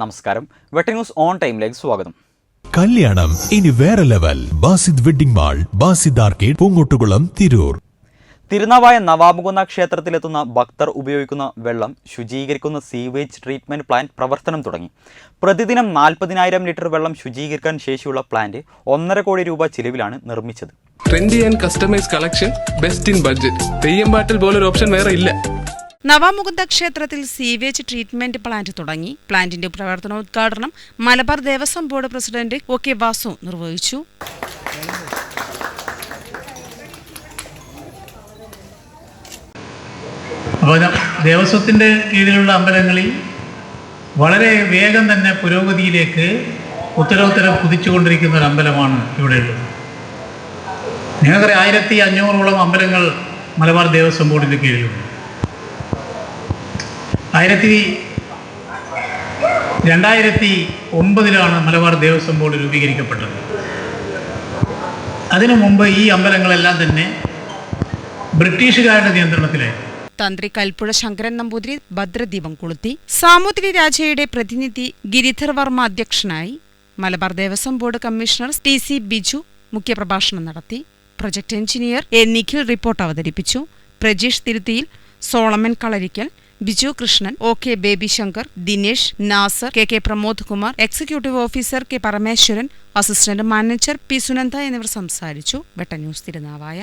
നമസ്കാരം. വെട്ടിംഗ് news on ടൈമിലേക്ക് സ്വാഗതം. കല്യാണം ഇനി വേറെ level. Basid wedding mall Basid arcade Poongottukulam Tirur. Thirunavaya Navamukunda ക്ഷേത്രത്തിലെത്തുന്ന ഭക്തർ ഉപയോഗിക്കുന്ന വെള്ളം ശുചീകരിക്കുന്ന സീവേജ് ട്രീറ്റ്മെന്റ് പ്ലാന്റ് പ്രവർത്തനം തുടങ്ങി. പ്രതിദിനം നാൽപ്പതിനായിരം ലിറ്റർ വെള്ളം ശുചീകരിക്കാൻ ശേഷിയുള്ള പ്ലാന്റ് ഒന്നര കോടി രൂപ ചിലവിലാണ് നിർമ്മിച്ചത്. Trendy and customise collection best in budget Theyyam പാട്ടിൽ പോലൊരു ഓപ്ഷൻ വേറെ ഇല്ല. നവാമുകുന്ദ ക്ഷേത്രത്തിൽ സീവേജ് ട്രീറ്റ്മെന്റ് പ്ലാന്റ് തുടങ്ങി. പ്ലാന്റിന്റെ പ്രവർത്തനോദ്ഘാടനം Malabar Devaswom board president O K Vasu നിർവഹിച്ചു. ദേവസ്വത്തിന്റെ കീഴിലുള്ള അമ്പലങ്ങളിൽ വളരെ വേഗം തന്നെ പുരോഗതിയിലേക്ക് ഉത്തരോത്തരം കുതിച്ചുകൊണ്ടിരിക്കുന്ന ഒരു അമ്പലമാണ് ഇവിടെയുള്ളത് ഞങ്ങൾക്കറിയാം ആയിരത്തി അഞ്ഞൂറോളം അമ്പലങ്ങൾ മലബാർ ദേവസ്വം ബോർഡിന്റെ കീഴിലുണ്ട്. ആയിരത്തി രണ്ടായിരത്തി ഒമ്പതിലാണ് മലബാർ ദേവസ്വം ബോർഡ് രൂപീകരിക്കപ്പെട്ടത്. അതിനു മുമ്പ് ഈ അമ്പലങ്ങളെല്ലാം തന്നെ ബ്രിട്ടീഷുകാരുടെ നിയന്ത്രണത്തിലായിരുന്നു. തന്ത്രി കൽപ്പുഴ ശങ്കരൻ നമ്പൂതിരി ഭദ്രദീപം കൊളുത്തി. സാമൂതിരി രാജയുടെ പ്രതിനിധി ഗിരിധർ വർമ്മ അധ്യക്ഷനായി Malabar Devaswom board commissioner T C Biju മുഖ്യപ്രഭാഷണം നടത്തി. Project engineer A Nikhil report അവതരിപ്പിച്ചു. Prajeesh തിരുത്തിയിൽ Solomon Kalarikkal Biju Krishnan O K Baby Shankar Dinesh Nasar K K Pramod Kumar executive officer K Parameswaran assistant manager P Sunanda എന്നിവർ സംസാരിച്ചു. വെട്ട news Thirunavaya.